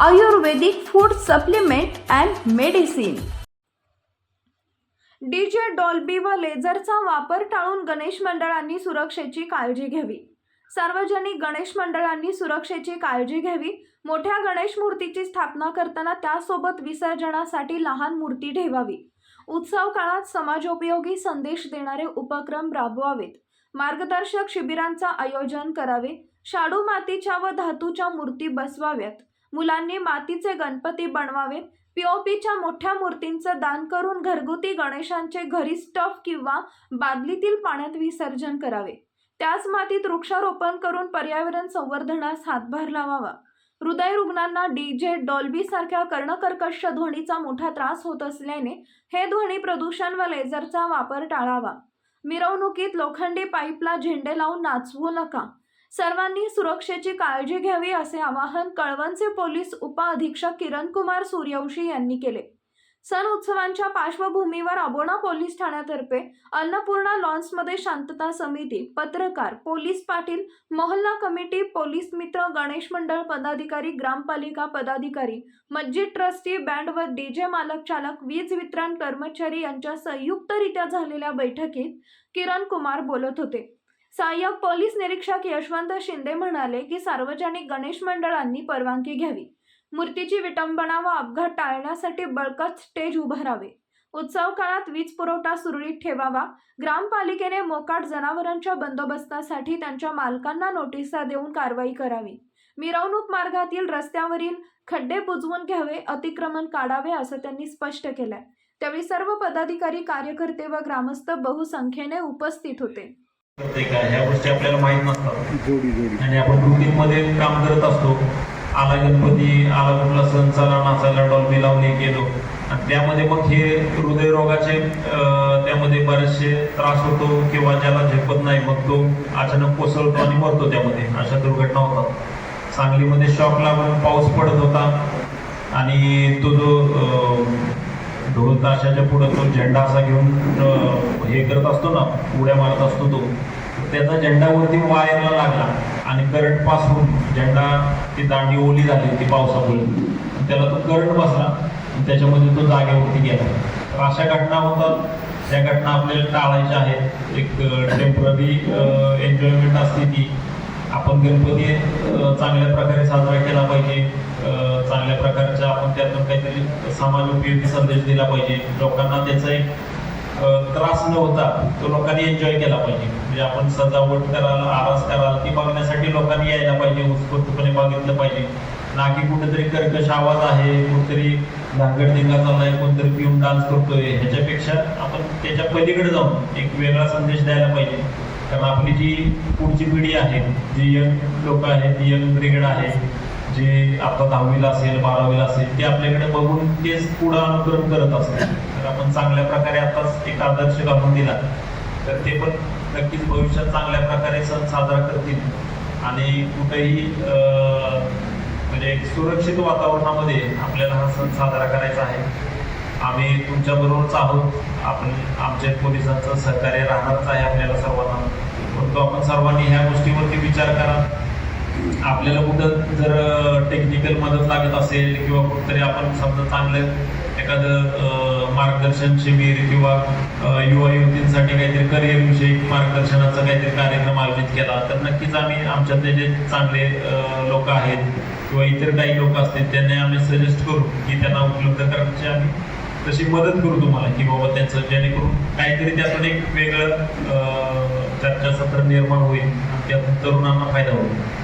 Ayurvedic food supplement and medicine. DJ Dolby व लेझरचा वापर टाळून गणेश मंडळांनी सुरक्षेची काळजी घ्यावी. सार्वजनिक गणेश मंडळांनी सुरक्षेची काळजी घ्यावी. मोठ्या गणेश मूर्तीची स्थापना करताना त्यासोबत विसर्जनासाठी लहान मूर्ती ठेवावी. उत्सव काळात समाजोपयोगी संदेश देणारे उपक्रम राबवावेत. मार्गदर्शक शिबिरांचा आयोजन करावे. शाडू मातीच्या व धातूच्या मूर्ती बसवाव्यात. मुलांनी मातीचे गणपती बनवावेत पीओपीच्या मोठ्या मूर्तींचं दान करून घरगुती गणेशांचे घरी स्टफ किंवा बादलीतील पाण्यात विसर्जन करावे. त्याच मातीत वृक्षारोपण करून पर्यावरण संवर्धनास हातभार लावावा. हृदय रुग्णांना डीजे डॉल्बी सारख्या कर्णकर्कश ध्वनीचा मोठा त्रास होत असल्याने हे ध्वनी प्रदूषण व लेझरचा वापर टाळावा. मिरवणुकीत लोखंडी पाईपला झेंडे लावून नाचवू नका. सर्वांनी सुरक्षेची काळजी घ्यावी असे आवाहन कळवणचे पोलीस उपअधीक्षक किरण कुमार सूर्यवंशी यांनी केले. सण उत्सवांच्या पार्श्वभूमीवर अबोणा पोलीस ठाण्यातर्फे अन्नपूर्णा लॉन्समध्ये शांतता समिती पत्रकार पोलीस पाटील मोहल्ला कमिटी पोलीस मित्र गणेश मंडळ पदाधिकारी ग्रामपालिका पदाधिकारी मस्जिद ट्रस्टी बँड व डीजे मालक चालक वीज वितरण कर्मचारी यांच्या संयुक्तरित्या झालेल्या बैठकीत किरण कुमार बोलत होते. सहाय्यक पोलीस निरीक्षक यशवंत शिंदे म्हणाले की सार्वजनिक गणेश मंडळांनी परवानगी घ्यावी. मूर्तीची विटंबना व अपघात टाळण्यासाठी बळकट स्टेज उभारावे उत्सव काळात वीज पुरवठा सुरळीत ठेवावा. ग्रामपालिकेने मोकाट जनावरांच्या बंदोबस्तासाठी त्यांच्या मालकांना नोटिसा देऊन कारवाई करावी. मिरवणूक मार्गातील रस्त्यावरील खड्डे बुजवून घ्यावे अतिक्रमण काढावे असं त्यांनी स्पष्ट केलंय. त्यावेळी सर्व पदाधिकारी कार्यकर्ते व ग्रामस्थ बहुसंख्येने उपस्थित होते. ह्या गोष्टी आपल्याला माहीत नसतात. आणि आपण रुटीन मध्ये काम करत असतो. आला गणपती आला कुठला सण चला नाचायला डॉल्बी लावणे गेलो आणि त्यामध्ये मग हे हृदयरोगाचे त्यामध्ये बरेचसे त्रास होतो किंवा ज्याला झेपत नाही मग तो अचानक कोसळतो आणि मरतो त्यामध्ये. अशा दुर्घटना होतात. सांगलीमध्ये शॉक लागून पाऊस पडत होता. आणि तो जो ढोल ताशाच्या पुढं तो झेंडा असा घेऊन हे करत असतो ना उड्या मारत असतो तो त्याचा झेंडावरती वायरला लागला आणि करंट पास होऊन झेंडा ती दांडी ओली झाली ती पावसामुळे. त्याला तो करंट बसला त्याच्यामध्ये तो जागेवरती गेला. तर अशा घटना होतात. त्या घटना आपल्याला टाळायच्या आहेत. एक टेंपररी एन्जॉयमेंट असते ती. आपण गणपती चांगल्या प्रकारे साजरा केला पाहिजे. चांगल्या प्रकारे त्यातून काहीतरी समाज उपयोगी संदेश दिला पाहिजे. लोकांना त्याचा एक त्रास न होता तो लोकांनी एन्जॉय केला पाहिजे. म्हणजे आपण सजावट कराल आरास कराल ती बघण्यासाठी लोकांनी यायला पाहिजे उत्स्फूर्तपणे बघितलं पाहिजे. ना की कुठेतरी कर्कश आवाज आहे कुठेतरी धांगडधिंगा चाललाय कोणतरी पिऊन डान्स करतोय. ह्याच्यापेक्षा आपण त्याच्या पलीकडे जाऊन एक वेगळा संदेश द्यायला पाहिजे. कारण आपली जी पुढची पिढी आहे जी यंग लोक आहेत जी यंग ब्रिगेड आहे जे आता दहावीला असेल बारावीला असेल ते आपल्याकडे बघून तेच पुढं अनुकरण करत असतात तर आपण चांगल्या प्रकारे आताच एक आदर्श घालून दिला. तर ते पण नक्कीच भविष्यात चांगल्या प्रकारे सण साजरा करतील. आणि कुठेही म्हणजे सुरक्षित वातावरणामध्ये आपल्याला हा सण साजरा करायचा आहे. आम्ही तुमच्या बरोबरच आहोत. आपण आमच्या पोलिसांचं सहकार्य राहणारच आहे आपल्याला सर्वांना. परंतु आपण सर्वांनी ह्या गोष्टीवरती विचार करा. आपल्याला कुठं जर टेक्निकल मदत लागत असेल किंवा कुठतरी आपण समजा चांगलं एखादं मार्गदर्शन शिबिर किंवा युवा युवतींसाठी काहीतरी करिअर विषयी मार्गदर्शनाचा काहीतरी कार्यक्रम आयोजित केला तर नक्कीच आम्ही आमच्यातले जे चांगले लोक आहेत किंवा इतर काही लोक असतील त्यांना आम्ही सजेस्ट करू की त्यांना उपलब्ध करण्याची आम्ही तशी मदत करू तुम्हाला की बाबा त्यांचं जेणेकरून काहीतरी त्यातून एक वेगळं अं, चर्चासत्र निर्माण होईल त्यातून तरुणांना फायदा होईल.